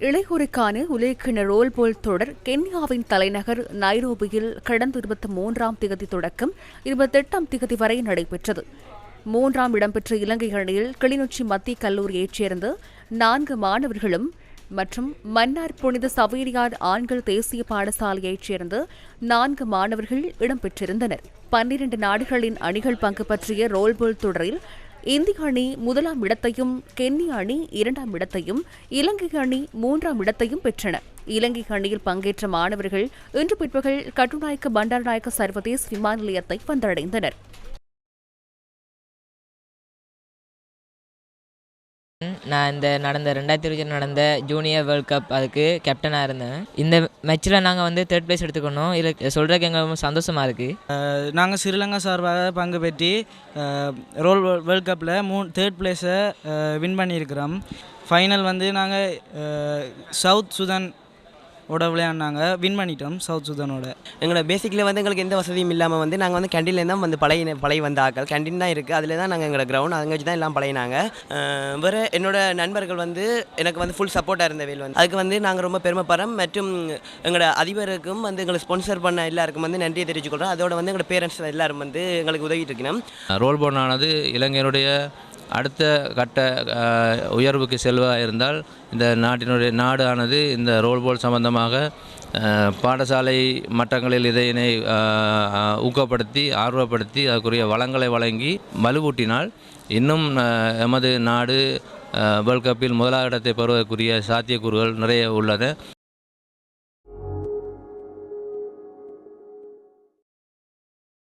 இளையோருக்கான உலகின ரோல்போல் தொடர் கென்யாவின் தலைநகர் நைரோபியில் கடந்த இருபத்தி மூன்றாம் திகதி தொடக்கம் இருபத்தெட்டாம் திகதி வரை நடைபெற்றது. மூன்றாம் இடம்பெற்ற இலங்கை அணியில் கிளிநொச்சி மத்திய கல்லூரியைச் சேர்ந்த நான்கு மாணவர்களும் மற்றும் மன்னார் புனித சவேரியார் ஆண்கள் தேசிய பாடசாலையைச் சேர்ந்த நான்கு மாணவர்கள் இடம்பெற்றிருந்தனர். பன்னிரண்டு நாடுகளின் அணிகள் பங்கு பற்றிய ரோல்போல் தொடரில் இந்திய அணி முதலாம் இடத்தையும் கென்யா அணி இரண்டாம் இடத்தையும் இலங்கை அணி மூன்றாம் இடத்தையும் பெற்றன. இலங்கை அணியில் பங்கேற்ற மாணவர்கள் இன்று பிற்பகல் கட்டுநாயக்க பண்டாரநாயக்க சர்வதேச விமான நிலையத்தை வந்தடைந்தனர். நான் இந்த நடந்த ரெண்டாயிரத்தி இருபத்தி நடந்த ஜூனியர் வேர்ல்ட் கப் அதுக்கு கேப்டனாக இருந்தேன். இந்த மேட்ச்சில் நாங்கள் வந்து தேர்ட் பிளேஸ் எடுத்துக்கணும். இதில் சொல்கிறதுக்கு எங்களுக்கு சந்தோஷமாக இருக்குது நாங்கள் ஸ்ரீலங்கா சார்பாக பங்கு பெற்றி ரோல் வேர்ல்ட் வேர்ல்ட் கப்பில் மூணு தேர்ட் பிளேஸை வின் பண்ணியிருக்கிறோம். ஃபைனல் வந்து நாங்கள் சவுத் சுதான் ஓட விளையாடினாங்க. வின் பண்ணிட்டோம் சவுத் சுதானோட. எங்களோட பேசிக்கில் வந்து எங்களுக்கு எந்த வசதியும் இல்லாமல் வந்து நாங்கள் வந்து கேண்டீன்லேருந்து தான் வந்து பழைய பழைய வந்த ஆக்கள் கேண்டீன் தான் இருக்குது அதில் தான் நாங்கள் எங்களோட கிரவுண்ட் அங்கே வச்சு தான் எல்லாம் பழையினாங்க. வேறு என்னோட நண்பர்கள் வந்து எனக்கு வந்து ஃபுல் சப்போர்ட்டாக இருந்த வேல் வந்து. அதுக்கு வந்து நாங்கள் ரொம்ப பெருமைப்படுறோம். மற்றும் எங்களோட அதிபருக்கும் வந்து எங்களை ஸ்பான்சர் பண்ண எல்லாருக்கும் வந்து நன்றியை தெரிவிச்சுக்கொள்கிறோம் அதோட வந்து எங்களோட பேரண்ட்ஸ் எல்லாரும் வந்து எங்களுக்கு உதவிட்டு இருக்கணும். ரோல்போனானது இலங்கையினுடைய அடுத்த கட்ட உயர்வுக்கு செல்வாக இருந்தால் இந்த நாட்டினுடைய நாடானது இந்த ரோல்போல் சம்பந்தமாக பாடசாலை மட்டங்களில் இதனை ஊக்கப்படுத்தி ஆர்வப்படுத்தி அதுக்குரிய வளங்களை வழங்கி வலுவூட்டினால் இன்னும் எமது நாடு வேர்ல்ட் கப்பில் முதலாவது இடத்தை பெறுவதற்குரிய சாத்தியக்கூறுகள் நிறைய உள்ளது